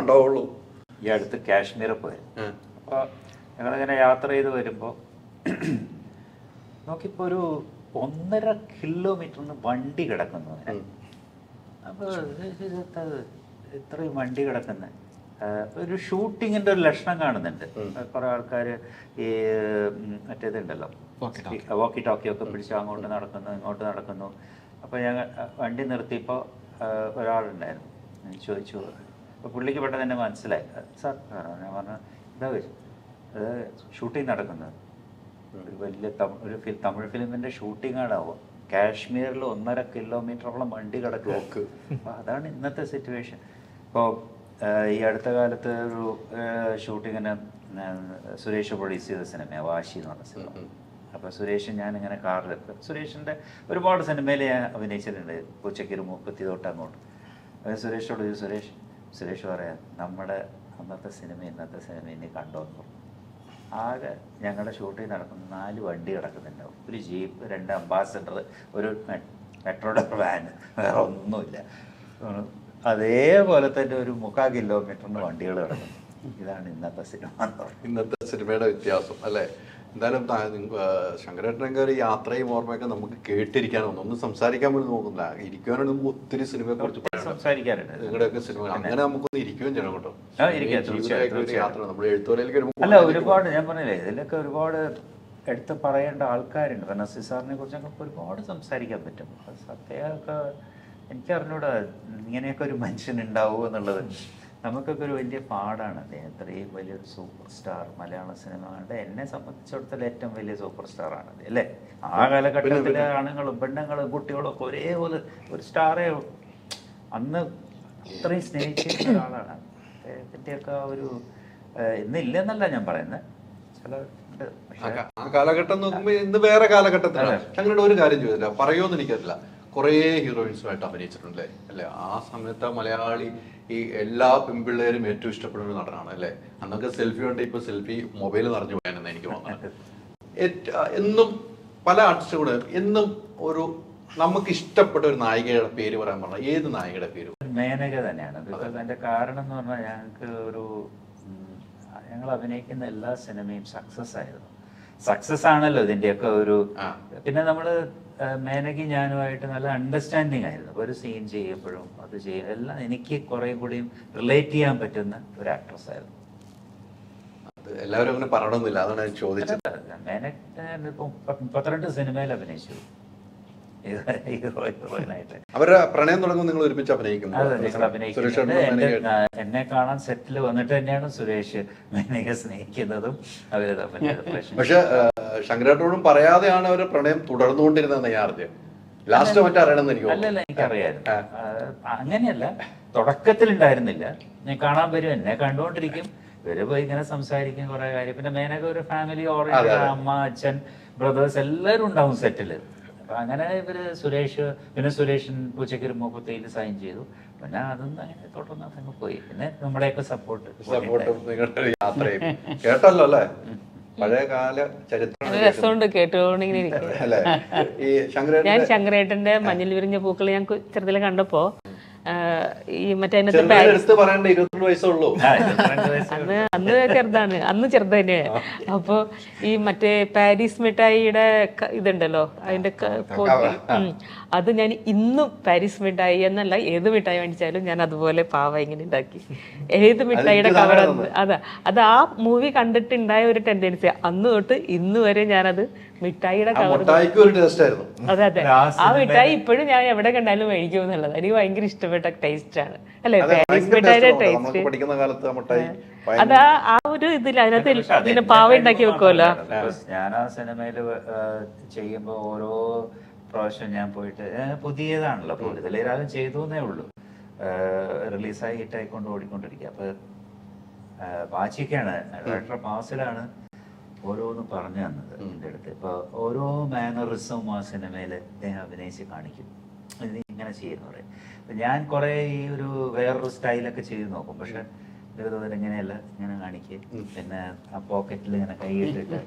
ഉണ്ടാവുള്ളൂ. ഈ അടുത്ത് കാശ്മീർ പോയി. അപ്പൊ അപ്പോൾ ഞങ്ങളിങ്ങനെ യാത്ര ചെയ്ത് വരുമ്പോൾ നോക്കിപ്പോ ഒരു ഒന്നര കിലോമീറ്ററിന് വണ്ടി കിടക്കുന്നു. അങ്ങനെ അപ്പോൾ ഇത്രയും വണ്ടി കിടക്കുന്നത് ഒരു ഷൂട്ടിങ്ങിന്റെ ഒരു ലക്ഷണം കാണുന്നുണ്ട്. കുറെ ആൾക്കാർ ഈ മറ്റേതുണ്ടല്ലോ വോക്കി ടോക്കി ഒക്കെ പിടിച്ച് അങ്ങോട്ട് നടക്കുന്നു ഇങ്ങോട്ട് നടക്കുന്നു. അപ്പോൾ ഞങ്ങൾ വണ്ടി നിർത്തിയപ്പോൾ ഒരാളുണ്ടായിരുന്നു. ഞാൻ ചോദിച്ചു അപ്പോൾ പുള്ളിക്ക് പെട്ടെന്ന് എന്നെ മനസ്സിലായി. സാർ. ഞാൻ പറഞ്ഞു എന്താ അത് ഷൂട്ടിംഗ് നടക്കുന്നത് ഒരു വലിയ ഒരു ഫിൽ തമിഴ് ഫിലിമിന്റെ ഷൂട്ടിങ്ങാണാവുക കാശ്മീരിൽ ഒന്നര കിലോമീറ്ററോളം വണ്ടി കിടക്കുക അപ്പൊ അതാണ് ഇന്നത്തെ സിറ്റുവേഷൻ. ഇപ്പോൾ ഈ അടുത്ത കാലത്ത് ഒരു ഷൂട്ടിങ്ങിന് സുരേഷ് പ്രൊഡ്യൂസ് ചെയ്ത സിനിമ വാശി എന്ന് പറഞ്ഞ സിനിമ. അപ്പോൾ സുരേഷ് ഞാനിങ്ങനെ കാറിലെത്തും. സുരേഷിന്റെ ഒരുപാട് സിനിമയിൽ ഞാൻ അഭിനയിച്ചിട്ടുണ്ട്. ഉച്ചയ്ക്ക് ഒരു മുപ്പത്തി തൊട്ട് അങ്ങോട്ട്. അപ്പോൾ സുരേഷോട് സുരേഷ് സുരേഷ് പറയാൻ നമ്മുടെ അന്നത്തെ സിനിമ ഇന്നത്തെ സിനിമ ഇനി കണ്ടോന്നു ആകെ ഞങ്ങളുടെ ഷൂട്ടിംഗ് നടക്കുന്ന നാല് വണ്ടി കിടക്കുന്നുണ്ടാവും ഒരു ജീപ്പ് രണ്ട് അംബാസഡർ ഒരു മെട്രോയുടെ വാൻ വേറെ ഒന്നുമില്ല. അതേപോലെ തന്നെ ഒരു മുക്കാൽ കിലോമീറ്ററിന് വണ്ടികൾ കിടക്കുന്നു. ഇതാണ് ഇന്നത്തെ സിനിമ ഇന്നത്തെ സിനിമയുടെ വ്യത്യാസം അല്ലേ? എന്തായാലും ശങ്കരേട്ടനൊക്കെ ഒരു യാത്രയും ഓർമ്മയൊക്കെ നമുക്ക് കേട്ടിരിക്കാനൊന്നും ഒന്നും സംസാരിക്കാൻ പോലും നോക്കുന്നില്ല ഇരിക്കുവാനാണ് നമുക്ക് ഒത്തിരി സിനിമയെ കുറിച്ച് സംസാരിക്കാറുണ്ട് നിങ്ങളുടെയൊക്കെ സിനിമ അങ്ങനെ നമുക്കൊന്ന് ഇരിക്കുകയും ചെയ്യണം കേട്ടോ. യാത്ര. നമ്മൾ എഴുത്തോലയിലേക്ക് അല്ല ഒരുപാട് ഞാൻ പറഞ്ഞില്ലേ ഇതിലൊക്കെ ഒരുപാട് എടുത്ത് പറയേണ്ട ആൾക്കാരുണ്ട്. കാരണം സി സാറിനെ കുറിച്ചൊക്കെ ഒരുപാട് സംസാരിക്കാൻ പറ്റും. അത് സത്യമൊക്കെ എനിക്കറിഞ്ഞൂടാ ഇങ്ങനെയൊക്കെ ഒരു മനുഷ്യൻ ഉണ്ടാവുമോ എന്നുള്ളത്. നമുക്കൊക്കെ ഒരു വലിയ പാടാണ് അദ്ദേഹം ഇത്രയും വലിയൊരു സൂപ്പർ സ്റ്റാർ മലയാള സിനിമകളുടെ എന്നെ സംബന്ധിച്ചിടത്തോളം ഏറ്റവും വലിയ സൂപ്പർ സ്റ്റാർ ആണ് അല്ലേ? ആ കാലഘട്ടത്തിലെ ആണുങ്ങളും പെണ്ണുങ്ങളും കുട്ടികളും ഒക്കെ ഒരേപോലെ ഒരു സ്റ്റാറേ അന്ന് അത്രയും സ്നേഹിച്ചിരുന്ന ഒരാളാണ്. അദ്ദേഹത്തിന്റെയൊക്കെ ഒക്കെ ഒരു ഇന്നില്ലെന്നല്ല ഞാൻ പറയുന്നത് ചില ആ കാലഘട്ടം നോക്കുമ്പോൾ ഇന്ന് വേറെ കാലഘട്ടത്തിലാണ്. ഞങ്ങളുടെ ഒരു കാര്യം ചോദിച്ചില്ല. പറയുമെന്ന് എനിക്കറിയില്ല. കുറേ ഹീറോയിൻസുമായിട്ട് അഭിനയിച്ചിട്ടുണ്ട് അല്ലേ? ആ സമയത്ത് മലയാളി ഈ എല്ലാ പെൺപിള്ളേരും ഏറ്റവും ഇഷ്ടപ്പെടുന്ന ഒരു നടനാണ് അല്ലേ? അന്നൊക്കെ സെൽഫി ഉണ്ട് ഇപ്പൊ സെൽഫി മൊബൈൽ നിറഞ്ഞു പോയാനെന്ന് എനിക്ക് തോന്നുന്നത് എന്നും പല ആർട്ടിസ്റ്റുകളും എന്നും ഒരു നമുക്ക് ഇഷ്ടപ്പെട്ട ഒരു നായികയുടെ പേര് പറയാൻ പറഞ്ഞാൽ ഏത് നായികയുടെ പേര്? മേനക തന്നെയാണ്. അതിന്റെ കാരണം എന്ന് പറഞ്ഞാൽ ഞങ്ങൾക്ക് ഒരു ഞങ്ങൾ അഭിനയിക്കുന്ന എല്ലാ സിനിമയും സക്സസ് ആയിരുന്നു. സക്സസ് ആണല്ലോ ഇതിന്റെയൊക്കെ ഒരു പിന്നെ നമ്മൾ മേനകി ഞാനുമായിട്ട് നല്ല അണ്ടർസ്റ്റാൻഡിങ് ആയിരുന്നു. അപ്പോൾ ഒരു സീൻ ചെയ്യുമ്പോഴും അത് ചെയ്യും എല്ലാം എനിക്ക് കുറെ കൂടിയും റിലേറ്റ് ചെയ്യാൻ പറ്റുന്ന ഒരു ആക്ട്രസ് ആയിരുന്നു. എല്ലാവരും അങ്ങനെ പറയണമെന്നില്ല അതാണ് ചോദിച്ചത്. മേനക് മുപ്പത്തിരണ്ട് സിനിമയിൽ അഭിനയിച്ചു. ഹീറോയിനായിട്ട് അവരുടെ പ്രണയം തുടങ്ങും നിങ്ങൾ ഒരുമിച്ച് അഭിനയിക്കുന്നു അതെ ഞങ്ങൾ സുരേഷ് അഭിനയിക്കുന്നുണ്ട്. ഏട്ടനും എന്റെ മേനകയും. ആ, എന്നെ കാണാൻ സെറ്റിൽ വന്നിട്ട് തന്നെയാണ് സുരേഷ് മേനക സ്നേഹിക്കുന്നതും അവർ തമ്മിൽ പക്ഷെ ശങ്കരാട്ടോടും പറയാതെയാണ് അവർ പ്രണയം തുടർന്നുകൊണ്ടിരുന്നത് ഞാൻ അറിഞ്ഞത് ലാസ്റ്റ് മറ്റേ അറിയണമെന്ന് എനിക്ക് അല്ലല്ല എനിക്കറിയായിരുന്നു. അങ്ങനെയല്ല തുടക്കത്തിൽ ഉണ്ടായിരുന്നില്ല ഞാൻ കാണാൻ വരും എന്നെ കണ്ടുകൊണ്ടിരിക്കും. ഇവർ പോയി ഇങ്ങനെ സംസാരിക്കും കുറെ കാര്യം. പിന്നെ മേനക ഒരു ഫാമിലി ഓറിയന്റഡ് അമ്മ അച്ഛൻ ബ്രദേഴ്സ് എല്ലാവരും ഉണ്ടാവും സെറ്റിൽ അപ്പൊ അങ്ങനെ ഇവർ സുരേഷ് പിന്നെ സുരേഷൻ പൂച്ചയ്ക്ക് ഒരു മുപ്പത്തേൽ സൈൻ ചെയ്തു. പിന്നെ അതൊന്നും അങ്ങനെ തുടർന്ന് അങ്ങ് പോയി. പിന്നെ നമ്മുടെയൊക്കെ സപ്പോർട്ട് സപ്പോർട്ടും നിങ്ങളുടെ യാത്രയും. കേട്ടല്ലോ അല്ലേ? പഴയ കാല രസമുണ്ട് കേട്ടോണ്ടിങ്ങനെ ഇരിക്കും അല്ലേ? ഈ ശങ്കരേട്ടൻ ഞാൻ ശങ്കരേട്ടന്റെ മഞ്ഞിൽ വിരിഞ്ഞ പൂക്കൾ ഞാൻ ചെറുതിലെ കണ്ടപ്പോ ഈ മറ്റേ അന്ന് അന്ന് ചെറുതാണ് അന്ന് ചെറുത് തന്നെ അപ്പൊ ഈ മറ്റേ പാരീസ് മിഠായിയുടെ ഇതുണ്ടല്ലോ അതിന്റെ. അത് ഞാൻ ഇന്നും പാരീസ് മിഠായി എന്നല്ല ഏത് മിഠായി മേടിച്ചാലും ഞാൻ അതുപോലെ പാവ ഇങ്ങനെ ഉണ്ടാക്കി. ഏത് മിഠായിയുടെ കവർ അതാ അത്. ആ മൂവി കണ്ടിട്ടുണ്ടായ ഒരു ടെൻഡൻസി അന്ന് തൊട്ട് ഇന്ന് വരെ ഞാനത് മിഠായിയുടെ കവർ മുട്ടായിക്കും ഒരു ടേസ്റ്റ് ആയിരുന്നു. അതെ അതെ. ആ മിഠായി. ഇപ്പോഴും ഞാൻ എവിടെ കണ്ടാലും മേടിക്കും എന്നുള്ളത്. എനിക്ക് ഭയങ്കര ഇഷ്ടപ്പെട്ട ടേസ്റ്റ് ആണ്. അല്ലെ? പാരീസ് മിഠായിയുടെ ടേസ്റ്റ് കാലത്ത് ആ മുട്ടായി അതാ ആ ഒരു ഇതിൽ അതിനകത്ത് പിന്നെ പാവ ഉണ്ടാക്കി വെക്കുമല്ലോ ഞാൻ ആ സിനിമയിൽ ചെയ്യുമ്പോൾ ഓരോ പ്രാവശ്യം ഞാൻ പോയിട്ട് പുതിയതാണല്ലോ കൂടുതൽ ഏതായാലും ചെയ്തു എന്നേ ഉള്ളൂ. റിലീസായി ഹിറ്റായിക്കൊണ്ട് ഓടിക്കൊണ്ടിരിക്കുക. അപ്പൊ ആ, വാച്ചിക്കാണ് ഡയറക്ടർ പാസിലാണ് ഓരോന്നും പറഞ്ഞു തന്നത് എന്റെ അടുത്ത്. ഇപ്പൊ ഓരോ മാനറിസവും ആ സിനിമയിൽ അദ്ദേഹം അഭിനയിച്ച് കാണിക്കും. ഇത് ഇങ്ങനെ ചെയ്യുന്നു പറയും ഞാൻ കുറെ ഈ ഒരു വേറൊരു സ്റ്റൈലൊക്കെ ചെയ്ത് നോക്കും. പക്ഷെ ഇങ്ങനെയല്ല ഇങ്ങനെ കാണിക്കുക പിന്നെ ആ പോക്കറ്റിൽ ഇങ്ങനെ കൈയിട്ടിട്ട്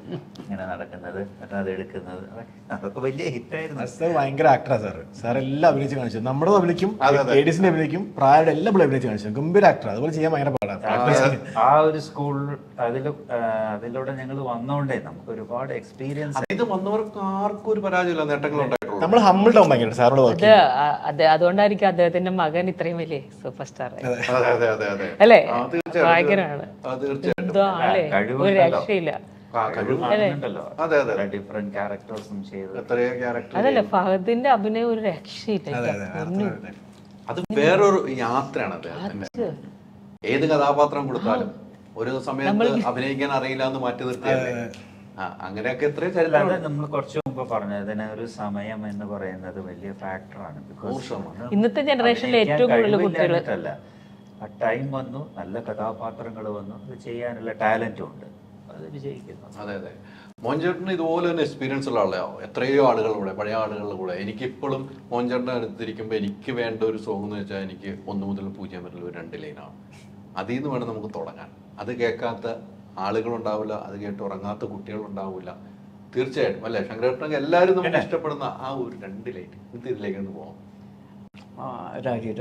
ഇങ്ങനെ നടക്കുന്നത് എന്നിട്ട് അത് എടുക്കുന്നത്. അതൊക്കെ- വലിയ ഹിറ്റായിരുന്നു സാർ ഭയങ്കര ആക്ടറാ സാർ സാർ എല്ലാം അഭിനയിച്ച് കാണിച്ചു. നമ്മുടെ അഭിനയിക്കും. ലേഡീസിന്റെ അഭിനയിക്കും പ്രായയുടെ എല്ലാം പിള്ളേ അഭിനയിച്ച് കാണിച്ചു. ഗംഭീര ആക്ടർ അതുപോലെ ചെയ്യാൻ ഭയങ്കര പാടാണ് ആ ഒരു സ്കൂൾ അതിൽ അതിലൂടെ ഞങ്ങൾ വന്നോണ്ടേ നമുക്ക് ഒരുപാട് എക്സ്പീരിയൻസ് ഇത് വന്നവർക്ക് ആർക്കും ഒരു പരാജയമില്ല നേട്ടങ്ങൾ നമ്മൾ ഹമ്മിൾഡാവും ഭയങ്കര സാറോട് അത് അത് അതുകൊണ്ടായിരിക്കും അദ്ദേഹത്തിന്റെ മകൻ ഇത്രയും വലിയ സൂപ്പർ സ്റ്റാർ അതെ അതെ അതെ അതെ. അല്ലേ. ഭയങ്കരമാണ്. എന്തോ ആളെ ഒരു രക്ഷയില്ല. അതല്ല ഫഹദിന്റെ അഭിനയം ഒരു രക്ഷയില്ല. അത് വേറൊരു യാത്രയാണ് അദ്ദേഹത്തിന്റെ ഏത് കഥാപാത്രം കൊടുത്താലും ഒരു സമയത്ത് അഭിനയിക്കാൻ അറിയില്ല എന്ന് മാറ്റി നിർത്തിയല്ലേ? അങ്ങനെയൊക്കെ എത്രയോ ചരിത്രം നമ്മൾ കുറച്ച് മുമ്പ് പറഞ്ഞത് ഒരു സമയം എന്ന് പറയുന്നത് വലിയ ഫാക്ടറാണ് ബിക്കോസ് ഇന്നത്തെ ജനറേഷനിൽ ഏറ്റവും കൂടുതൽ കുട്ടികൾ ആ ടൈം വന്നു നല്ല കഥാപാത്രങ്ങൾ വന്നു അത് ചെയ്യാനുള്ള ടാലന്റും ഉണ്ട്. അത് വിജയിക്കുന്നു. അതെ അതെ. മോഞ്ചേട്ടന് ഇതുപോലെ തന്നെ എക്സ്പീരിയൻസ് ഉള്ള ആളെയോ എത്രയോ ആളുകളുടെ പഴയ ആളുകളുടെ കൂടെ. എനിക്കിപ്പോഴും മോൻചേട്ടന്റെ അടുത്തിരിക്കുമ്പോൾ എനിക്ക് വേണ്ട ഒരു സോങ് എന്ന് വെച്ചാൽ എനിക്ക് ഒന്ന് മുതൽ പൂജ്യം വരെയുള്ള ഒരു രണ്ട് ലൈനാണ് അതിൽ നിന്ന് വേണം നമുക്ക് തുടങ്ങാൻ. അത് കേൾക്കാത്ത ആളുകളുണ്ടാവില്ല അത് കേട്ട് ഉറങ്ങാത്ത കുട്ടികളുണ്ടാവില്ല. തീർച്ചയായിട്ടും. അല്ലേ? ശങ്കരേട്ടനൊക്കെ എല്ലാവരും നമുക്ക് ഇഷ്ടപ്പെടുന്ന ആ ഒരു രണ്ട് ലൈറ്റ് ഇത് ഇതിലേക്ക് ഒന്ന് പോവാം. രാരി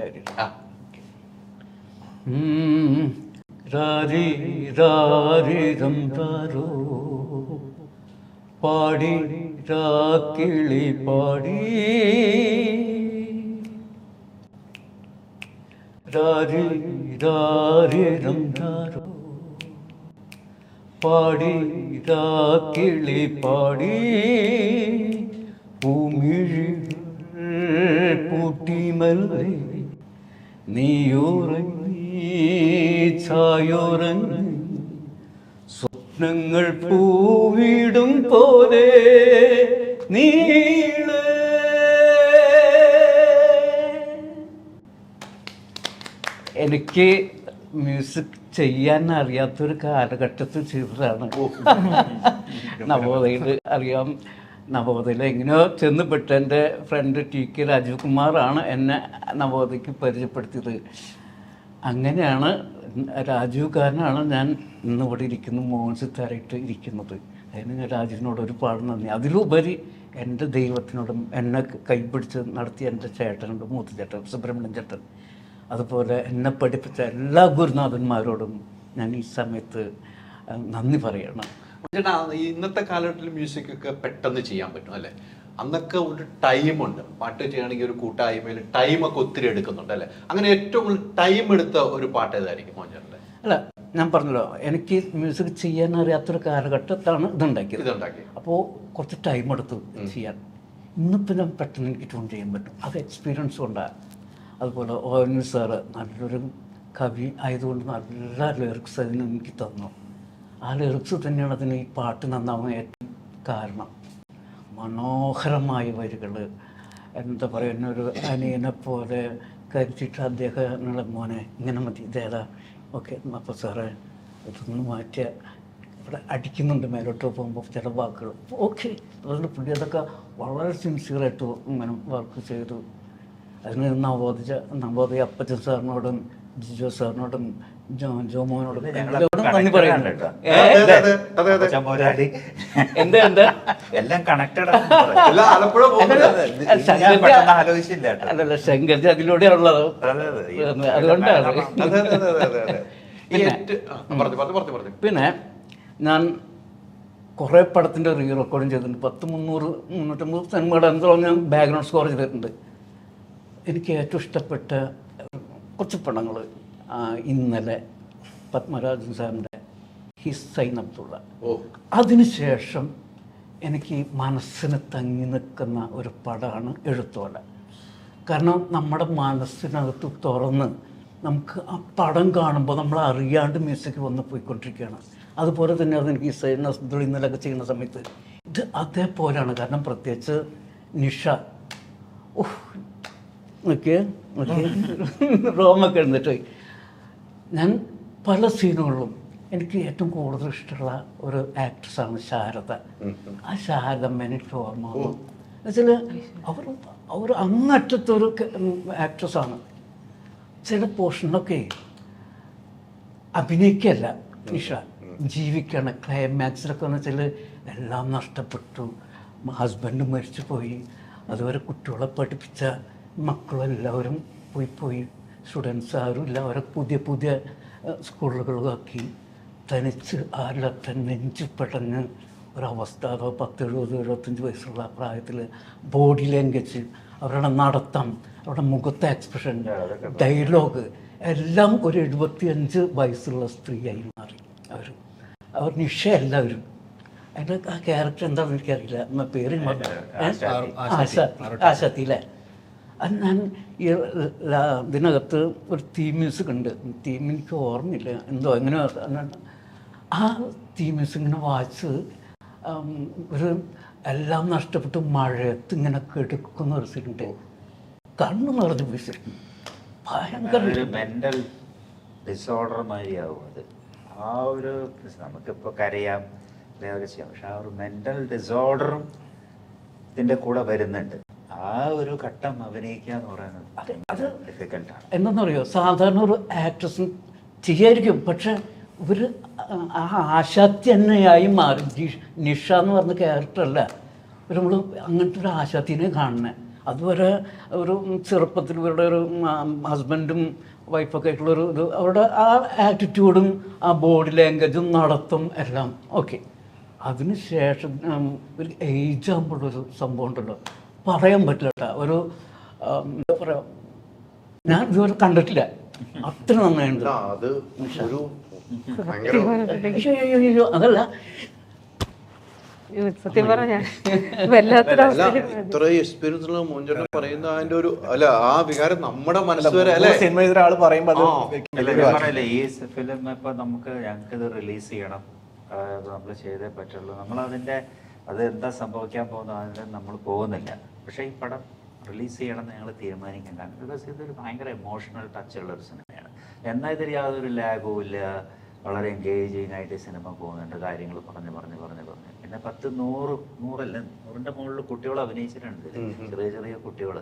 രാരി പാടി രാക്കിളി പാടി. രാരി രാരി രം രാരോ പാടി കിളി പാടി. പൂമിഴി പൂട്ടിമല്ലേ നീയുറങ്ങി ചായുറങ്ങി. സ്വപ്നങ്ങൾ പൂവിടും പോലെ നീള. എനിക്ക് മ്യൂസിക് ചെയ്യാൻ അറിയാത്തൊരു കാലഘട്ടത്തിൽ ചെയ്തതാണ്. നവോദയയിൽ അറിയാം. നവോദയയിൽ എങ്ങനെയോ ചെന്നപ്പെട്ട എന്റെ ഫ്രണ്ട് ടി കെ രാജീവ് കുമാറാണ് എന്നെ നവോദയക്ക് പരിചയപ്പെടുത്തിയത്. അങ്ങനെയാണ് രാജീവ് കാരനാണ് ഞാൻ ഇന്ന് ഇവിടെ ഇരിക്കുന്നു മോഹൻ സിത്താരായിട്ട് ഇരിക്കുന്നത്. അതിന് ഞാൻ രാജീവിനോട് ഒരുപാട് നന്ദി. അതിലുപരി എന്റെ ദൈവത്തിനോടും എന്നെ കൈപിടിച്ച് നടത്തിയ എന്റെ ചേട്ടനുണ്ട് മൂത്തുചേട്ടൻ സുബ്രഹ്മണ്യൻ ചേട്ടൻ. അതുപോലെ എന്നെ പഠിപ്പിച്ച എല്ലാ ഗുരുനാഥന്മാരോടും ഞാൻ ഈ സമയത്ത് നന്ദി പറയണം. ചേട്ടാ ഇന്നത്തെ കാലഘട്ടത്തിൽ മ്യൂസിക് ഒക്കെ പെട്ടെന്ന് ചെയ്യാൻ പറ്റും അല്ലേ? അന്നൊക്കെ ഒരു ടൈമുണ്ട് പാട്ട് ചെയ്യുകയാണെങ്കിൽ ഒരു കൂട്ടായ്മയിൽ ടൈമൊക്കെ ഒത്തിരി എടുക്കുന്നുണ്ട് അല്ലേ? അങ്ങനെ ഏറ്റവും കൂടുതൽ ടൈം എടുത്ത ഒരു പാട്ട് ഏതായിരിക്കും മോഞ്ചേട്ടന്റെ അല്ല ഞാൻ പറഞ്ഞല്ലോ എനിക്ക് മ്യൂസിക് ചെയ്യാൻ അറിയാത്തൊരു കാലഘട്ടത്താണ് ഇതുണ്ടാക്കിയത്. ഇതുണ്ടാക്കി. അപ്പോൾ കുറച്ച് ടൈം എടുത്തു ചെയ്യാൻ. ഇന്നിപ്പോൾ ഞാൻ പെട്ടെന്ന് എനിക്ക് ട്യൂൺ ചെയ്യാൻ പറ്റും. അത് എക്സ്പീരിയൻസ് കൊണ്ടാണ് അതുപോലെ ഒ എൻ സാറ് നല്ലൊരു കവി ആയതുകൊണ്ട് നല്ല ലിറിക്സ് അതിന് എനിക്ക് തന്നു. ആ ലിറിക്സ് തന്നെയാണ് അതിന് ഈ പാട്ട് നന്നാവാൻ ഏറ്റവും കാരണം. മനോഹരമായ വരികൾ എന്താ പറയുന്ന ഒരു അനിയനെ പോലെ കരുതിയിട്ട് അദ്ദേഹങ്ങളുടെ മോനെ ഇങ്ങനെ മതി ഇതേതാ ഓക്കെ അപ്പോൾ സാറേ ഇതൊന്ന് മാറ്റിയ. ഇവിടെ അടിക്കുന്നുണ്ട് മേലോട്ട് പോകുമ്പോൾ ചില വാക്കുകൾ ഓക്കെ അതുകൊണ്ട് പുള്ളി അതൊക്കെ വളരെ സിൻസിയറായിട്ട് ഇങ്ങനെ വർക്ക് ചെയ്തു. അതിന് നവോദിച്ച നവോദയ അപ്പച്ചൻ സാറിനോടും ജിജോ സാറിനോടും ജോ ജോമോനോടും നന്ദി പറയുന്നുണ്ട് എന്താ എന്താ? എല്ലാം കണക്റ്റഡ് എല്ലാം ആലപ്പുഴ പോകുന്നത് ഞാൻ പെട്ടെന്ന് ആലോചിച്ചില്ല കേട്ടോ. ശങ്കർജി അതിലൂടെയുള്ളത് അതെ, അതെ. അതുകൊണ്ടാണ്. പിന്നെ ഞാൻ കുറേ പടത്തിന്റെ റീ റെക്കോർഡിങ് ചെയ്തിട്ടുണ്ട്. പത്ത് മുന്നൂറ് മുന്നൂറ്റമ്പത് സിനിമയുടെ എന്തോ ഞാൻ ബാക്ക്ഗ്രൗണ്ട് സ്കോർ ചെയ്തിട്ടുണ്ട്. എനിക്ക് ഏറ്റവും ഇഷ്ടപ്പെട്ട കുറച്ച് പടങ്ങൾ ഇന്നലെ പത്മരാജൻ സാറിന്റെ ഹിസ് സൈനബ്ദുള്ള അതിനുശേഷം എനിക്ക് മനസ്സിന് തങ്ങി നിൽക്കുന്ന ഒരു പടമാണ് എഴുത്തോല. കാരണം നമ്മുടെ മനസ്സിനകത്ത് തുറന്ന് നമുക്ക് ആ പടം കാണുമ്പോൾ നമ്മൾ അറിയാണ്ട് മ്യൂസിക് വന്ന് പോയിക്കൊണ്ടിരിക്കുകയാണ്. അതുപോലെ തന്നെ അത് എനിക്ക് സൈന ഇന്നലൊക്കെ ചെയ്യുന്ന സമയത്ത് ഇത് അതേപോലെയാണ്. കാരണം പ്രത്യേകിച്ച് നിഷ. ഉഫ്, നോക്കിയേ നോക്കിയേ. റോമൊക്കെ എഴുന്നിട്ട് ഞാൻ പല സീനുകളിലും എനിക്ക് ഏറ്റവും കൂടുതൽ ഇഷ്ടമുള്ള ഒരു ആക്ട്രസ്സാണ് ശാരദ. ആ ശാരദമ്മ എനിക്ക് ഓർമ്മ എന്നുവെച്ചാൽ അവർ അവർ അങ്ങറ്റത്തൊരു ആക്ട്രസ്സാണ് ചില പോർഷനൊക്കെ അഭിനയിക്കല്ല നിഷ. ജീവിക്കണം. ക്ലൈമാക്സിലൊക്കെ എന്ന് വെച്ചാൽ എല്ലാം നഷ്ടപ്പെട്ടു. ഹസ്ബൻഡ് മരിച്ചു പോയി അതുവരെ കുട്ടികളെ പഠിപ്പിച്ച മക്കളെല്ലാവരും പോയി പോയി സ്റ്റുഡൻസ് ആരും ഇല്ല അവരെ പുതിയ പുതിയ സ്കൂളുകളാക്കി തനിച്ച് ആരിലത്തെ നെഞ്ചു പെടഞ്ഞ് ഒരവസ്ഥ അതോ പത്ത് എഴുപത് എഴുപത്തഞ്ച് വയസ്സുള്ള പ്രായത്തിൽ ബോഡി ലാംഗ്വേജ് അവരുടെ നടത്തം അവരുടെ മുഖത്തെ എക്സ്പ്രഷൻ ഡയലോഗ് എല്ലാം ഒരു എഴുപത്തിയഞ്ച് വയസ്സുള്ള സ്ത്രീയായി മാറി അവർ അവർ നിഷ എല്ലാവരും അതിന്റെ ആ ക്യാരക്ടർ എന്താണെന്ന് എനിക്കറിയില്ല പേര്? ആശാത്തി അല്ലേ അത് ഞാൻ ഇതിനകത്ത് ഒരു തീം മ്യൂസിക് ഉണ്ട്. തീം എനിക്ക് ഓർമ്മയില്ല. എന്തോ എങ്ങനെ ആ തീം മ്യൂസിക് ഇങ്ങനെ വായിച്ച് ഒരു എല്ലാം നഷ്ടപ്പെട്ട് മഴയത്ത് ഇങ്ങനെ കെടുക്കുന്ന ഒരു സീനുണ്ട് കണ്ണു നിറഞ്ഞു പോയി ഭയങ്കര മെന്റൽ ഡിസോർഡർ മാതിരിയാവും അത്. ആ ഒരു നമുക്കിപ്പോൾ കരയാം അതേപോലെ ചെയ്യാം. പക്ഷെ ആ ഒരു മെന്റൽ ഡിസോർഡറും ഇതിന്റെ കൂടെ വരുന്നുണ്ട്. ആ ഒരു ഘട്ടം അഭിനയിക്കുക എന്ന് പറയുന്നത് ഡിഫിക്കൽട്ടാണ് എന്തെന്നറിയോ സാധാരണ ഒരു ആക്ട്രസ് ചെയ്യായിരിക്കും. പക്ഷെ ഒരു ആ ആശാത്തി തന്നെയായി മാറി. നിഷ എന്ന് പറഞ്ഞ ക്യാരക്ടറല്ല ഒരു നമ്മൾ അങ്ങനത്തെ ഒരു ആശാത്തിനെ കാണുന്നത് അതുവരെ ഒരു ചെറുപ്പത്തിൽ ഇവരുടെ ഒരു ഹസ്ബൻഡും വൈഫൊക്കെ ആയിട്ടുള്ളൊരു ഇത് അവരുടെ ആ ആറ്റിറ്റ്യൂഡും ആ ബോഡി ലാംഗ്വേജും നടത്തും എല്ലാം. ഓക്കെ അതിന് ശേഷം ഒരു ഏജ് ആകുമ്പോഴൊരു സംഭവം ഉണ്ടല്ലോ. പറയാൻ പറ്റില്ല കേട്ടോ ഒരു എന്താ പറയാ ഞാൻ ഇതുവരെ കണ്ടിട്ടില്ല. അത്ര നന്നായിട്ടുണ്ട് അത് ഒരു ഭയങ്കര അയ്യോ, അയ്യോ, അയ്യോ, അതല്ല. സത്യം പറഞ്ഞ വല്ലാത്തൊരവസ്ഥയിൽ അല്ല ഇത്ര എക്സ്പീരിയൻസ് ഉള്ള മോഞ്ചേട്ടൻ പറയുന്ന അതിന്റെ ഒരു അല്ല ആ വികാരം നമ്മുടെ മനസ്സ് വരെ അല്ലെ? സിനിമ ചെയ്ത ഒരാൾ പറയുമ്പോൾ അത് അല്ല ഞാൻ പറയല്ലേ ഈ ഫിലിം ഇപ്പൊ നമുക്ക് ഞങ്ങൾക്ക് ഇത് റിലീസ് ചെയ്യണം നമ്മൾ ചെയ്തേ പറ്റുള്ളൂ. നമ്മൾ അതിന്റെ അത് എന്താ സംഭവിക്കാൻ പോകുന്നത് അതിന് നമ്മൾ പോകുന്നില്ല. പക്ഷെ ഈ പടം റിലീസ് ചെയ്യണം എന്ന് ഞങ്ങൾ തീരുമാനിക്കാൻ കാരണം ബിക്കോസ് ഇതൊരു ഭയങ്കര എമോഷണൽ ടച്ച് ഉള്ള ഒരു സിനിമയാണ്. എന്നാൽ ഇതിൽ യാതൊരു ലാഗും ഇല്ല. വളരെ എൻഗേജിങ് ആയിട്ട് സിനിമ പോകുന്നുണ്ട്. കാര്യങ്ങൾ പറഞ്ഞ് പറഞ്ഞ് പറഞ്ഞ് പറഞ്ഞ്. പിന്നെ പത്ത് നൂറ് നൂറല്ല നൂറിന്റെ മുകളിൽ കുട്ടികൾ അഭിനയിച്ചിട്ടുണ്ട്. ചെറിയ ചെറിയ കുട്ടികൾ.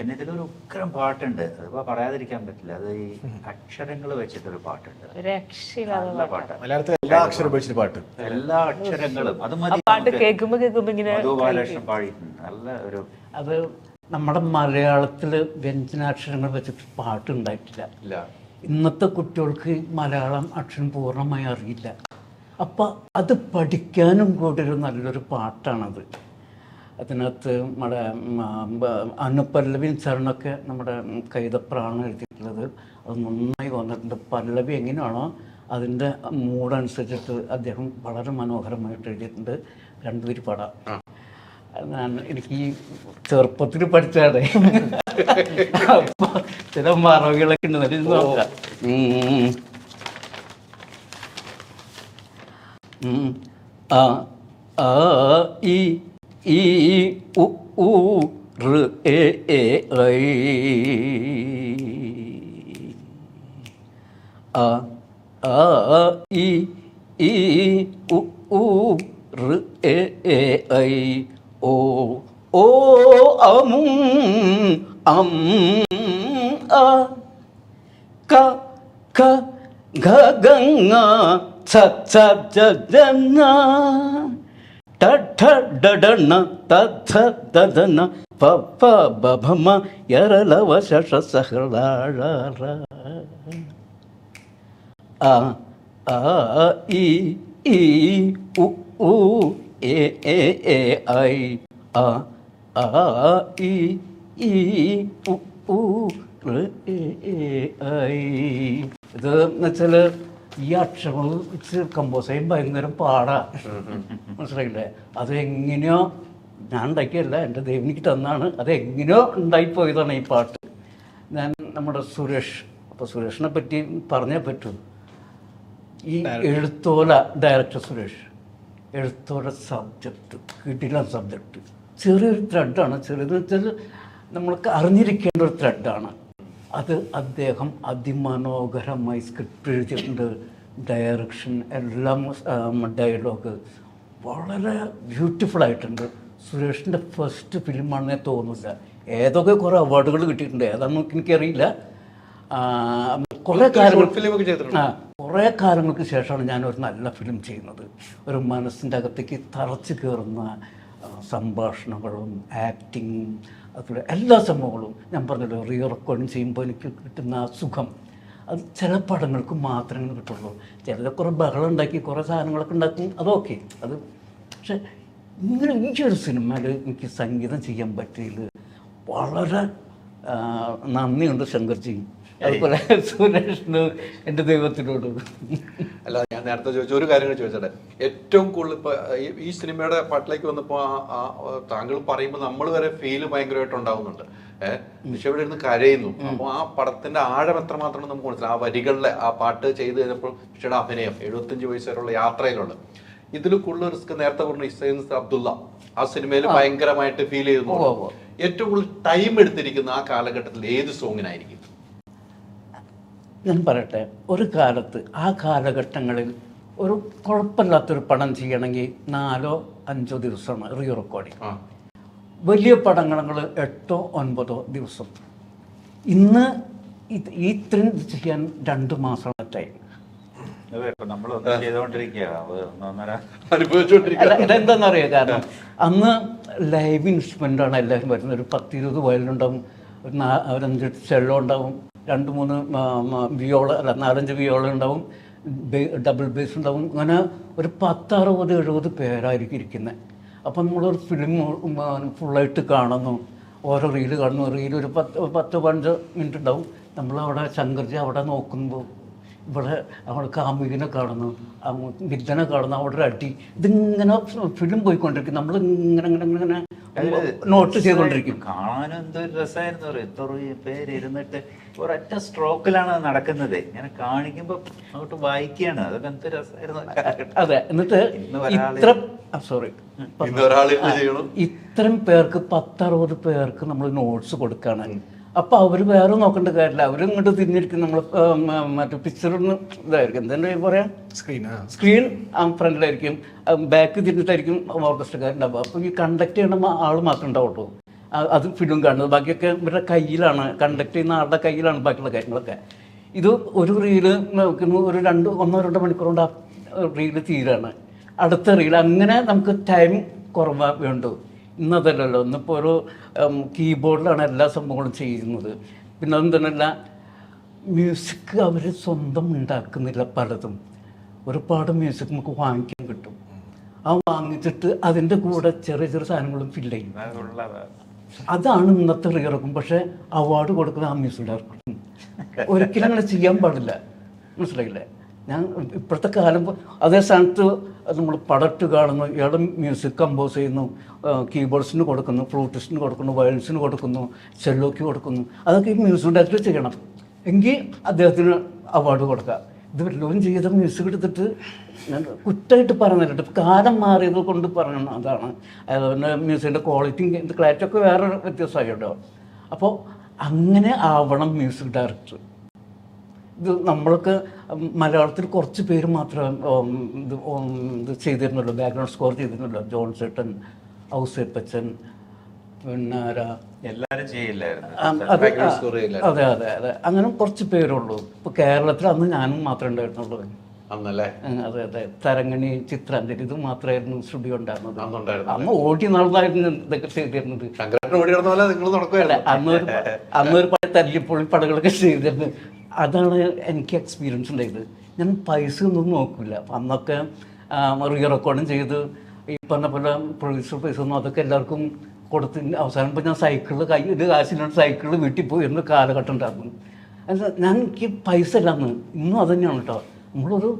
പിന്നെ ഇതിലൊരു ഉഗ്രം പാട്ടുണ്ട്. അതിപ്പോ പറയാതിരിക്കാൻ പറ്റില്ല. അത് ഈ അക്ഷരങ്ങൾ വെച്ചിട്ടൊരു പാട്ടുണ്ട്. രക്ഷയില്ലാതെ നല്ല പാട്ടാണ്. മലയാളത്തിൽ എല്ലാ അക്ഷരം പാട്ട്. എല്ലാ അക്ഷരങ്ങളും. അത് മതി. പാട്ട് നമുക്ക്. കേൾക്കുമ്പോ കേൾക്കുമ്പോ ഇങ്ങനെ മധു ബാലകൃഷ്ണൻ പാടിയിട്ടുണ്ട്. നല്ല ഒരു അത് നമ്മുടെ മലയാളത്തിൽ വ്യഞ്ജനാക്ഷരങ്ങൾ വെച്ചിട്ട് പാട്ട് ഉണ്ടായിട്ടില്ല ഇല്ല. ഇന്നത്തെ കുട്ടികൾക്ക് മലയാളം അക്ഷരം പൂർണമായി അറിയില്ല. അപ്പം അത് പഠിക്കാനും കൂടി ഒരു നല്ലൊരു പാട്ടാണത്. അതിനകത്ത് നമ്മുടെ അനുപല്ലവിയും ചരണൊക്കെ നമ്മുടെ കൈതപ്രാണ് എഴുതിയിട്ടുള്ളത്. അത് നന്നായി വന്നിട്ടുണ്ട്. പല്ലവി എങ്ങനെയാണോ അതിന്റെ മൂടനുസരിച്ചിട്ട് അദ്ദേഹം വളരെ മനോഹരമായിട്ട് എഴുതിയിട്ടുണ്ട്. രണ്ടുപേര് പാടാം. ഞാൻ എനിക്ക് ഈ ചെറുപ്പത്തിൽ പഠിച്ചാടേ അപ്പൊ ചില മറവികളൊക്കെ ഉണ്ട്. നല്ല നോക്കാം. ആ ആ ഈ ഈ ഉ ഉ എ എ ഐ. ആ ആ ഇ ഈ ഉ ഉ എ എ ഐ. ഓ ഓ അം അം അ. ക ക ഘ ഗംഗ ഛ ഛ ജ ജന ഠ ഠ ഡ ഡ ണ ത ഥ ദ ധ ന പ പ ബ ഭ മ യര ല വ ശ ഷ സ ഹ ള ഴ റ ആ ആ ഇ ഈ ഉ ഊ എ എ എ ഐ ആ ആ ഇ ഈ ഉ ഊ ഋ എ എ ഐ ഇത് എന്നുവെച്ചാൽ ഈ അക്ഷരങ്ങൾ വെച്ച് കമ്പോസ് ചെയ്യും ഭയങ്കര പാടാ. മനസ്സിലായില്ലേ? അത് എങ്ങനെയോ ഞാൻ ഉണ്ടാക്കിയല്ല എന്റെ ദൈവം എനിക്ക് തന്നാണ്. അത് എങ്ങനെയോ ഉണ്ടായിപ്പോയതാണ് ഈ പാട്ട്. ഞാൻ നമ്മുടെ സുരേഷ് അപ്പോൾ സുരേഷിനെ പറ്റി പറഞ്ഞേ പറ്റൂ. ഈ എഴുത്തോല ഡയറക്ടർ സുരേഷ്. എഴുത്തോല സബ്ജക്റ്റ് കിടിലൻ സബ്ജക്റ്റ് ചെറിയൊരു ത്രെഡാണ് ചെറിയത് വെച്ചാൽ നമ്മൾക്ക് അറിഞ്ഞിരിക്കേണ്ട ഒരു ത്രെഡാണ് അത് അദ്ദേഹം അതിമനോഹരമായി സ്ക്രിപ്റ്റ് എഴുതിയിട്ടുണ്ട്. ഡയറക്ഷൻ എല്ലാം ഡയലോഗ് വളരെ ബ്യൂട്ടിഫുൾ ആയിട്ടുണ്ട്. സുരേഷിന്റെ ഫസ്റ്റ് ഫിലിമാണെന്നേ തോന്നില്ല ഏതൊക്കെ കുറേ അവാർഡുകൾ കിട്ടിയിട്ടുണ്ട്? ഏതാണെന്ന് എനിക്കറിയില്ല. കുറേ കാലങ്ങൾ ആ കുറേ കാലങ്ങൾക്ക് ശേഷമാണ് ഞാൻ ഒരു നല്ല ഫിലിം ചെയ്യുന്നത്. ഒരു മനസ്സിന്റെ അകത്തേക്ക് തറച്ച് കയറുന്ന സംഭാഷണങ്ങളും ആക്ടിങ്ങും അതുപോലെ എല്ലാ സംഭവങ്ങളും ഞാൻ പറഞ്ഞല്ലോ റീ റെക്കോർഡിങ് ചെയ്യുമ്പോൾ എനിക്ക് കിട്ടുന്ന ആ സുഖം. അത് ചില പടങ്ങൾക്ക് മാത്രമേ കിട്ടുള്ളൂ. ചിലത് കുറേ ബഹളം ഉണ്ടാക്കി കുറേ സാധനങ്ങളൊക്കെ ഉണ്ടാക്കും അതൊക്കെ അത് പക്ഷെ ഇങ്ങനെ ഈ ഒരു സിനിമയിൽ എനിക്ക് സംഗീതം ചെയ്യാൻ പറ്റിയതിൽ വളരെ നന്ദിയുണ്ട് ശങ്കർജി. അതുപോലെ സുരേഷിന് എന്റെ ദൈവത്തിനോട്. അല്ല ഞാൻ നേരത്തെ ചോദിച്ച ഒരു കാര്യം ചോദിച്ചാട്ടെ. ഏറ്റവും കൂടുതൽ ഇപ്പൊ ഈ- സിനിമയുടെ പാട്ടിലേക്ക് വന്നപ്പോ ആ- ആ താങ്കൾ പറയുമ്പോൾ നമ്മൾ വരെ ഫീൽ ഭയങ്കരമായിട്ട് ഉണ്ടാവുന്നുണ്ട്. ഏഹ് പക്ഷെ ഇവിടെ ഇരുന്ന് കരയുന്നു. അപ്പൊ ആ പടത്തിന്റെ ആഴം എത്ര എത്രമാത്രം നമുക്ക് മനസ്സിലാവും ആ വരികളിലെ ആ പാട്ട് ചെയ്ത് കഴിഞ്ഞപ്പോൾ പക്ഷേ അഭിനയം എഴുപത്തഞ്ച് വയസ്സ് വരെയുള്ള യാത്രയിലുള്ള ഇതിൽ കൂടുതൽ റിസ്ക് നേരത്തെ പറഞ്ഞ ഇസൈൻ അബ്ദുള്ള ആ സിനിമയിൽ ഭയങ്കരമായിട്ട് ഫീൽ ചെയ്തു. ഏറ്റവും കൂടുതൽ ടൈം എടുത്തിരിക്കുന്ന ആ കാലഘട്ടത്തിൽ ഏത് സോങ്ങിനായിരിക്കും ഞാൻ പറയട്ടെ ഒരു കാലത്ത് ആ കാലഘട്ടങ്ങളിൽ ഒരു കുഴപ്പമില്ലാത്തൊരു പടം ചെയ്യണമെങ്കിൽ നാലോ അഞ്ചോ ദിവസമാണ് റീ റെക്കോർഡിങ് വലിയ പടങ്ങൾ എട്ടോ ഒൻപതോ ദിവസം. ഇന്ന് ഈ ഇത്രയും ചെയ്യാൻ രണ്ട് മാസമാണ് ടൈം ഇതെന്താണെന്നറിയോ കാരണം അന്ന് ലൈവ് ഇൻസ്ട്രുമെന്റ് ആണ് എല്ലാവരും വരുന്നത്. ഒരു പത്തിരുപത് വയലുണ്ടാവും ഒരു അഞ്ചെട്ട് ഒരു അഞ്ച് ചെള്ളോ ഉണ്ടാവും രണ്ട് മൂന്ന് വിയോള അല്ല നാലഞ്ച് വിയോള ഉണ്ടാവും. ഡബിൾ ബേസ് ഉണ്ടാവും. അങ്ങനെ ഒരു പത്തറുപത് എഴുപത് പേരായിരിക്കും ഇരിക്കുന്നത് അപ്പം നമ്മളൊരു ഫിലിം ഫുള്ളായിട്ട് കാണുന്നു. ഓരോ റീൽ കാണുന്നു. റീൽ ഒരു പത്ത് പത്ത് പതിനഞ്ച് മിനിറ്റ് ഉണ്ടാവും. നമ്മളവിടെ ശങ്കർജി അവിടെ നോക്കുമ്പോൾ ഇവിടെ അവിടെ കാമുകിനെ കാണുന്നു വിദ്യനെ കാണുന്നു അവിടെ ഒരു അടി. ഇതിങ്ങനെ ഫിലിം പോയിക്കൊണ്ടിരിക്കും. നമ്മൾ ഇങ്ങനെ ഇങ്ങനെ ഇങ്ങനെ നോട്ട് ചെയ്തുകൊണ്ടിരിക്കും. കാണാൻ എന്തൊരു രസമായിരുന്നു? എത്ര പേര് ഇരുന്നിട്ട് ഒരൊറ്റ സ്ട്രോക്കിലാണ് നടക്കുന്നത്. ഇങ്ങനെ കാണിക്കുമ്പോൾ അങ്ങോട്ട് വായിക്കുകയാണ്. അതൊക്കെ എന്ത് രസമായിരുന്നു അതെ എന്നിട്ട് ഇത്ര സോറി ഇത്രയും പേർക്ക് പത്തറുപത് പേർക്ക് നമ്മൾ നോട്ട്സ് കൊടുക്കാണ് അപ്പൊ അവർ വേറെ നോക്കേണ്ട കാര്യമില്ല. അവർ ഇങ്ങോട്ട് തിരിഞ്ഞിരിക്കും. നമ്മൾ മറ്റേ പിക്ചറിന് ഇതായിരിക്കും. എന്താ പറയാ? സ്ക്രീൻ സ്ക്രീൻ ഫ്രണ്ടിലായിരിക്കും. ബാക്ക് തിരിഞ്ഞിട്ടായിരിക്കും ഓർക്കസ്ട്രക്കാരുണ്ടാവുക അപ്പൊ ഈ കണ്ടക്ട് ചെയ്യണ ആൾ മാത്രം ഉണ്ടാവുള്ളൂ. അത് ഫിലിം കാണുന്നത്. ബാക്കിയൊക്കെ ഇവരുടെ കയ്യിലാണ്. കണ്ടക്ട് ചെയ്യുന്ന ആളുടെ കയ്യിലാണ് ബാക്കിയുള്ള കാര്യങ്ങളൊക്കെ. ഇത് ഒരു റീൽ നോക്കുന്നു. ഒരു രണ്ട് ഒന്നോ രണ്ടോ മണിക്കൂറുകൊണ്ട് ആ റീൽ തീരാണ്. അടുത്ത റീൽ അങ്ങനെ നമുക്ക് ടൈം കുറവാ വേണ്ടു ഇന്നതല്ലല്ലോ. ഇന്നിപ്പോൾ ഒരു കീബോർഡിലാണ് എല്ലാ സംഭവങ്ങളും ചെയ്യുന്നത്. പിന്നെ അതെന്തല്ല മ്യൂസിക് അവർ സ്വന്തം ഉണ്ടാക്കുന്നില്ല പലതും. ഒരുപാട് മ്യൂസിക് നമുക്ക് വാങ്ങിക്കാൻ കിട്ടും. ആ വാങ്ങിച്ചിട്ട് അതിന്റെ കൂടെ ചെറിയ ചെറിയ സാധനങ്ങളും ഫില്ല് ചെയ്യും. അതാണ് ഇന്നത്തെ റീറക്കും പക്ഷേ അവാർഡ് കൊടുക്കുന്ന ആ മ്യൂസിക് ഡയറക്ടർക്കും ഒരിക്കലും അങ്ങനെ ചെയ്യാൻ പാടില്ല. മനസ്സിലായില്ലേ? ഞാൻ ഇപ്പോഴത്തെ കാലം അതേ സ്ഥാനത്ത് നമ്മൾ പടട്ട് കാണുന്നു ഇയാൾ മ്യൂസിക് കമ്പോസ് ചെയ്യുന്നു കീബോർഡ്സിന് കൊടുക്കുന്നു ഫ്ലൂട്ടിസ്റ്റിന് കൊടുക്കുന്നു വയലിൻസിന് കൊടുക്കുന്നു ചെല്ലോക്ക് കൊടുക്കുന്നു. അതൊക്കെ ഈ മ്യൂസിക് ഡയറക്ടർ ചെയ്യണം. എങ്കിൽ അദ്ദേഹത്തിന് അവാർഡ് കൊടുക്കാം ഇത് വല്ലതും ചെയ്ത മ്യൂസിക് എടുത്തിട്ട് ഞാൻ കുറ്റമായിട്ട് പറഞ്ഞിട്ട് കാലം മാറിയത് കൊണ്ട് പറയണം. അതാണ്. അതുപോലെ മ്യൂസിക്കിന്റെ ക്വാളിറ്റിയും ക്ലാരിറ്റി ഒക്കെ വേറെ വ്യത്യാസമായി കേട്ടോ അപ്പോൾ അങ്ങനെ ആവണം മ്യൂസിക് ഡയറക്ടർ ഇത് നമ്മൾക്ക് മലയാളത്തിൽ കുറച്ച് പേര് മാത്രമേ ഉം, ഇത് ചെയ്തിരുന്നുള്ളൂ. ബാക്ക്ഗ്രൗണ്ട് സ്കോർ ചെയ്തിരുന്നുള്ളൂ. ജോൺ ചേട്ടൻ ഔസേപ്പച്ചൻ പിന്നെ ആരാ? എല്ലാരും ചെയ്യില്ലായിരുന്നു. അത്. അതെ അതെ അങ്ങനെ കുറച്ച് പേരുള്ളൂ. ഇപ്പോൾ കേരളത്തിൽ അന്ന് ഞാനും മാത്രമേ ഉണ്ടായിരുന്നുള്ളൂ. അന്നല്ലേ? അതെ അതെ. തരങ്ങണി ചിത്രാഞ്ജലി ഇത് മാത്രമായിരുന്നു സ്റ്റുഡിയോ ഉണ്ടായിരുന്നത്. അന്ന് ഓടി നടന്നായിരുന്നു ഇതൊക്കെ ചെയ്തിരുന്നത്. അന്നൊരു അന്നൊരു പഴയ തല്ലിപ്പൊളി പടങ്ങളൊക്കെ ചെയ്തിരുന്നു അതാണ് എനിക്ക് എക്സ്പീരിയൻസ് ഉണ്ടായത്. ഞാൻ പൈസ ഒന്നും നോക്കില്ല അന്നൊക്കെ റീ റെക്കോർഡും ചെയ്ത് ഈ പറഞ്ഞ പോലെ പ്രൊഡ്യൂസർ പൈസ ഒന്നും അതൊക്കെ എല്ലാവർക്കും കൊടുത്ത് അവസാനം ഇപ്പോൾ ഞാൻ സൈക്കിളിൽ കൈ ഇത് കാശിനോട് സൈക്കിളിൽ വീട്ടിൽ പോയിരുന്ന കാലഘട്ടം ഉണ്ടായിരുന്നു. അല്ല ഞാൻ എനിക്ക് പൈസ ഇല്ലാന്ന് ഇന്നും അത് തന്നെയാണ് കേട്ടോ. നമ്മളൊരു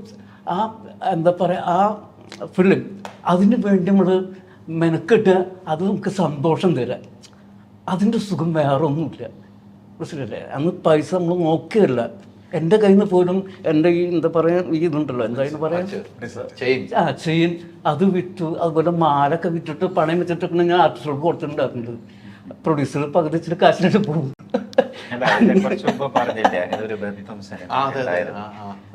ആ എന്താ പറയുക ആ ഫിലിം അതിന് വേണ്ടി നമ്മൾ മെനക്കെട്ട് അത് നമുക്ക് സന്തോഷം തരാം. അതിന്റെ സുഖം വേറെ ഒന്നുമില്ല മനസ്സിലല്ലേ അന്ന് പൈസ നമ്മൾ നോക്കിയല്ല എന്റെ കയ്യിൽ നിന്ന് പോലും എന്റെ ഈ എന്താ പറയുക ഈ ഇതുണ്ടല്ലോ. എന്തായാലും പറയാൻ ചെയിൻ. ആ ചെയിൻ. അത് വിറ്റു. അതുപോലെ മാലൊക്കെ വിറ്റിട്ട് പണയം വെച്ചിട്ടൊക്കെ ഞാൻ ആർട്ടിസ്റ്റ് കൊടുത്തിട്ടുണ്ടായിരുന്നത്. പ്രൊഡ്യൂസർ പകുതി ഇച്ചിരി കാശിനായിട്ട് പോകും. പറഞ്ഞില്ലേ? അങ്ങനെ ഒരു ബന്ധം സിനിമ.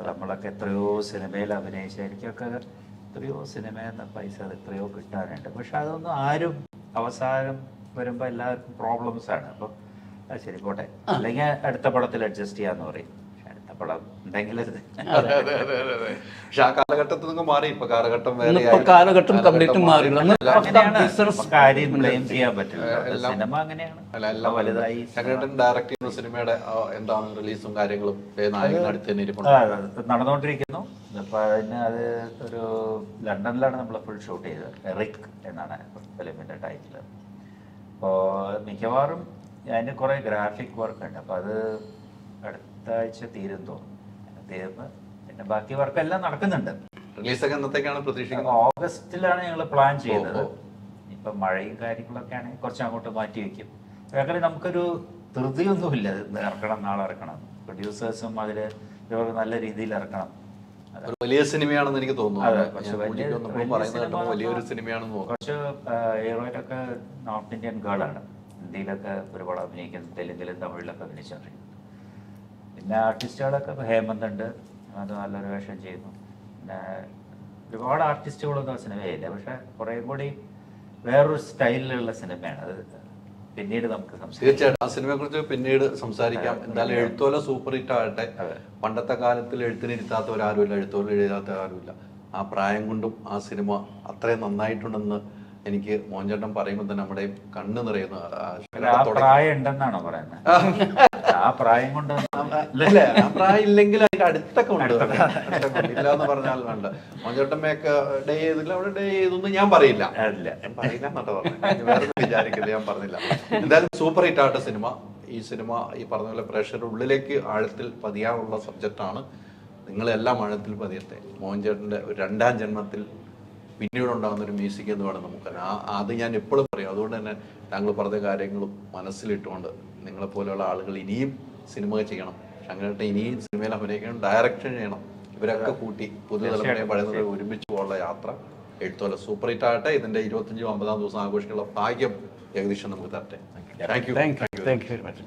നമ്മളൊക്കെ എത്രയോ സിനിമയിൽ അഭിനയിച്ച എനിക്കൊക്കെ എത്രയോ സിനിമ എന്ന പൈസ അത് എത്രയോ കിട്ടാനുണ്ട്. പക്ഷെ അതൊന്നും ആരും അവസാനം വരുമ്പോ എല്ലാവർക്കും പ്രോബ്ലംസ് ആണ്. അപ്പൊ ശരി പോട്ടെ. അല്ലെങ്കിൽ അടുത്ത പടത്തിൽ അഡ്ജസ്റ്റ് ചെയ്യാന്ന് പറയും. അടുത്ത പടം. പക്ഷെ ആ കാലഘട്ടത്തിൽ മാറി. ഇപ്പൊ കാലഘട്ടം വേറെ കാലഘട്ടം കംപ്ലീറ്റ് മാറി. ബ്ലെയിം ചെയ്യാൻ പറ്റില്ല. സിനിമ അങ്ങനെയാണ്. അല്ല എല്ലാം വലുതായി ചങ്ങേട്ടൻ ഡയറക്ട് ചെയ്യുന്ന സിനിമയുടെ ആ, എന്താണ് റിലീസും കാര്യങ്ങളും? ദേ നായകൻ അടുത്ത് തന്നെ ഇരിപ്പുണ്ട്. ആ, അത് നടന്നുകൊണ്ടിരിക്കുന്നു. അപ്പൊ അതിന് അത് ഒരു ലണ്ടനിലാണ് നമ്മൾ ഫുൾ ഷൂട്ട് ചെയ്തത്. എറിക് എന്നാണ് ഫിലിമിന്റെ ടൈറ്റിൽ അപ്പോൾ മിക്കവാറും അതിന് കുറേ ഗ്രാഫിക് വർക്ക് ഉണ്ട്. അപ്പോൾ അത് അടുത്ത ആഴ്ച തീരും തോന്നും തീർന്ന് പിന്നെ ബാക്കി വർക്ക് എല്ലാം നടക്കുന്നുണ്ട്. റിലീസൊക്കെ എന്നത്തേക്കാണ് പ്രതീക്ഷിക്കുന്നത്? ഓഗസ്റ്റിലാണ് ഞങ്ങൾ പ്ലാൻ ചെയ്യുന്നത്. ഇപ്പം മഴയും കാര്യങ്ങളൊക്കെ ആണെങ്കിൽ കുറച്ച് അങ്ങോട്ട് മാറ്റി വെക്കും. അങ്ങനെ നമുക്കൊരു ധൃതിയൊന്നുമില്ല. ഇത് ഇറക്കണം നാളെ ഇറക്കണം. പ്രൊഡ്യൂസേഴ്സും അതിൽ ഇവർ നല്ല രീതിയിൽ ഇറക്കണം. ഒരു വലിയ സിനിമയാണെന്ന് എനിക്ക് തോന്നുന്നു. വലിയൊരു സിനിമയാണെന്ന് തോന്നുന്നു. കുറച്ച് നോർത്ത് ഇന്ത്യൻ ഗേളാണ് ഹിന്ദിയിലൊക്കെ ഒരുപാട് അഭിനയിക്കുന്നു തെലുങ്കിലും തമിഴിലൊക്കെ അഭിനയിച്ചുകൊണ്ടിരിക്കുന്നു. പിന്നെ ആർട്ടിസ്റ്റുകളൊക്കെ ഇപ്പോൾ ഹേമന്ത് ഉണ്ട് അത് നല്ലൊരു വേഷം ചെയ്യുന്നു. പിന്നെ ഒരുപാട് ആർട്ടിസ്റ്റുകളൊന്നും ആ സിനിമയില്ല പക്ഷെ കുറേ കൂടി വേറൊരു സ്റ്റൈലിലുള്ള സിനിമയാണ്. അത് പിന്നീട് നമുക്ക് തീർച്ചയായിട്ടും ആ സിനിമയെ കുറിച്ച് പിന്നീട് സംസാരിക്കാം. എന്തായാലും എഴുത്തോല സൂപ്പർ ഹിറ്റ് ആകട്ടെ. പണ്ടത്തെ കാലത്തിൽ എഴുത്തിനിരുത്താത്തവരാരുമില്ല എഴുത്തോല എഴുതാത്ത ആരുമില്ല ആ പ്രായം കൊണ്ടും ആ സിനിമ അത്രയും നന്നായിട്ടുണ്ടെന്ന് എനിക്ക് മോഞ്ചേട്ടൻ പറയുമ്പോൾ തന്നെ നമ്മുടെ കണ്ണ് നിറയുന്നു ആ അല്ല, ആ പ്രായം ഉണ്ടെന്നാണോ പറയുന്നത് ആ. പ്രായം കൊണ്ട് അല്ലേ ആ പ്രായം ഇല്ലെങ്കിൽ അതിന്റെ അടുത്തൊക്കെ ഉണ്ട്. ഇല്ല എന്ന് പറഞ്ഞാൽ വേണ്ട. മോഞ്ചേട്ടമ്മയൊക്കെ ഡേ ചെയ്തില്ല അവിടെ ഡേ ചെയ്തൊന്നും ഞാൻ പറയില്ല. പറയില്ല എന്നട്ടോ പറഞ്ഞു വേറെ വിചാരിക്കില്ല ഞാൻ പറഞ്ഞില്ല. എന്തായാലും സൂപ്പർ ഹിറ്റ് ആട്ട സിനിമ. ഈ സിനിമ ഈ പറഞ്ഞ പോലെ പ്രേക്ഷകരുടെ ഉള്ളിലേക്ക് ആഴത്തിൽ പതിയാനുള്ള സബ്ജക്റ്റാണ്. നിങ്ങളെല്ലാം ആഴത്തിൽ പതിയട്ടെ. മോഹൻ ചേട്ടന്റെ ഒരു രണ്ടാം ജന്മത്തിൽ പിന്നീട് ഉണ്ടാകുന്ന ഒരു മ്യൂസിക് എന്ന് വേണം നമുക്ക് ആ അത് ഞാൻ എപ്പോഴും പറയും. അതുകൊണ്ട് തന്നെ താങ്കൾ പറഞ്ഞ കാര്യങ്ങളും മനസ്സിലിട്ടുകൊണ്ട് നിങ്ങളെ പോലെയുള്ള ആളുകൾ ഇനിയും സിനിമ ചെയ്യണം. ശങ്കരേട്ടൻ ഇനിയും സിനിമയിൽ അഭിനയിക്കണം ഡയറക്ഷൻ ചെയ്യണം. ഇവരൊക്കെ കൂട്ടി പഴയ തലമുറയെ ഒരുമിച്ച് പോകാനുള്ള യാത്ര എഴുത്തോല സൂപ്പർ ഹിറ്റ് ആകട്ടെ. ഇതിന്റെ ഇരുപത്തഞ്ചും അമ്പതാം ദിവസം ആഘോഷിക്കാനുള്ള ഭാഗ്യം ഏകദേശം നമുക്ക് തരട്ടെ. Thank you thank you thank you very much